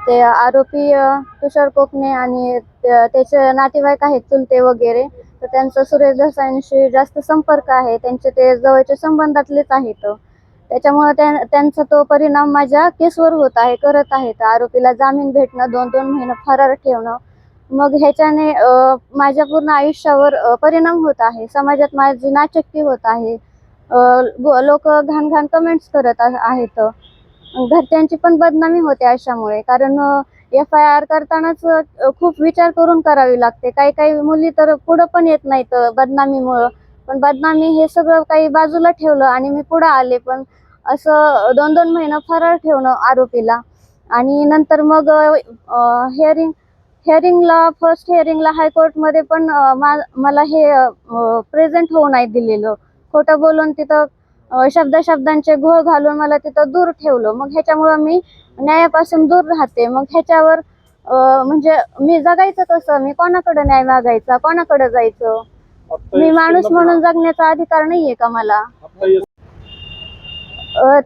ते आरोपी तुषार कोकणे आणि त्याचे नातेवाईक आहेत चुलते वगैरे तर त्यांचा सुरेश देसाईंशी जास्त संपर्क आहे. त्यांचे ते जवळच्या संबंधातलेच आहेत. त्याच्यामुळे त्यांचा तो परिणाम माझ्या केसवर होत आहे करत आहेत आरोपीला जामीन भेटणं दोन दोन महिने फरार ठेवणं मग ह्याच्याने माझ्या पूर्ण आयुष्यावर परिणाम होत आहे. समाजात माझी नाचक्की होत आहे. लोक घाण घाण कमेंट्स करत आ- आहेत. घरच्यांची पण बदनामी होते अशामुळे. कारण एफ आय आर करतानाच खूप विचार करून करावी लागते. काही काही मुली तर पुढं पण येत नाहीत बदनामीमुळं. पण बदनामी हे सगळं काही बाजूला ठेवलं आणि मी पुढं आले. पण असं दोन दोन महिना फरार ठेवणं आरोपीला. आणि नंतर मग हिअरिंग हिअरिंगला फर्स्ट हिअरिंगला हायकोर्टमध्ये पण मा- मला हे प्रेझेंट होऊ नाही दिलेलं. खोटं बोलून तिथं शब्द शब्दांचे घोळ घालून मला तिथं दूर ठेवलं. मग ह्याच्यामुळं मी न्यायापासून दूर राहते. मग ह्याच्यावर म्हणजे मी जगायचं कसं? मी कोणाकडे न्याय मागायचा? कोणाकडे जायचं? मी माणूस म्हणून जगण्याचा अधिकार नाहीये का मला?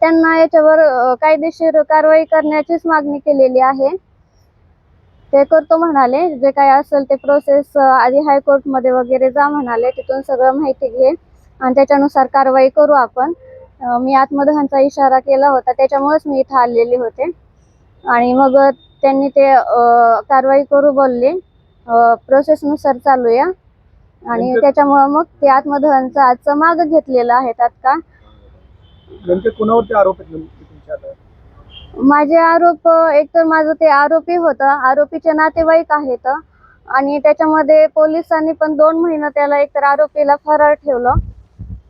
त्यांना याच्यावर कायदेशीर कारवाई करण्याचीच मागणी केलेली आहे. ते करतो म्हणाले. जे काय असेल ते प्रोसेस आधी हायकोर्टमध्ये वगैरे जा म्हणाले. तिथून सगळं माहिती घे. आणि त्याच्यानुसार कारवाई करू आपण. मी आत्मदहनचा इशारा केला होता त्याच्यामुळेच मी इथं आलेले होते. आणि मग त्यांनी ते कारवाई करू बोलले. प्रोसेसनुसार चालूया. आणि त्याच्यामुळं मग ते आत्मदहनचं आजचं मागं घेतलेलं आहे तात्काळ? माझे आरोप एक तर माझं ते आरोपी होतं. आरोपीचे नातेवाईक आहेत. आणि त्याच्यामध्ये पोलिसांनी पण दोन महिने त्याला एकतर आरोपीला फरार ठेवलं.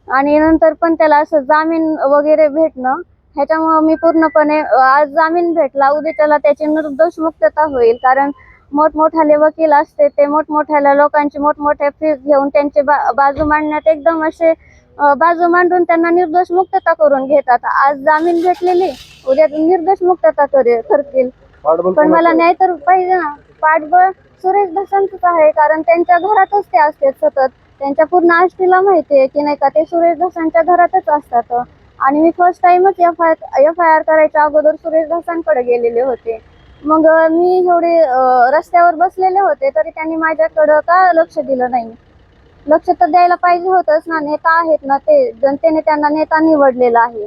आणि नंतर पण त्याला असं जामीन वगैरे भेटणं ह्याच्यामुळं मी पूर्णपणे आज जामीन भेटला. उद्या त्याला त्याची निर्दोष मुक्तता होईल. कारण मोठमोठाले वकील असते ते मोठमोठ्या लोकांची मोठमोठ्या फीस घेऊन त्यांचे बा बाजू मांडण्यात एकदम असे बाजू मांडून त्यांना निर्दोष मुक्तता करून घेतात. आज जामीन भेटलेली उद्या निर्दोष मुक्तता करे करतील. पण मला? न्याय तर पाहिजे ना पाठबळ सुरेश धसांचंच आहे. कारण त्यांच्या घरातच ते असतात सतत. त्यांच्या पूर्ण आष्टीला माहिती आहे की नाही का ते सुरेश धसांच्या घरातच असतात. आणि मी फर्स्ट टाइमच F I F I R करायच्या अगोदर सुरेश धसांकडे गेलेले होते. मग मी एवढे रस्त्यावर बसलेले होते तरी त्यांनी माझ्याकडं का लक्ष दिलं नाही? लक्ष तर द्यायला पाहिजे होतंच ना नेता आहेत ना ते जनतेने त्यांना नेता निवडलेला आहे.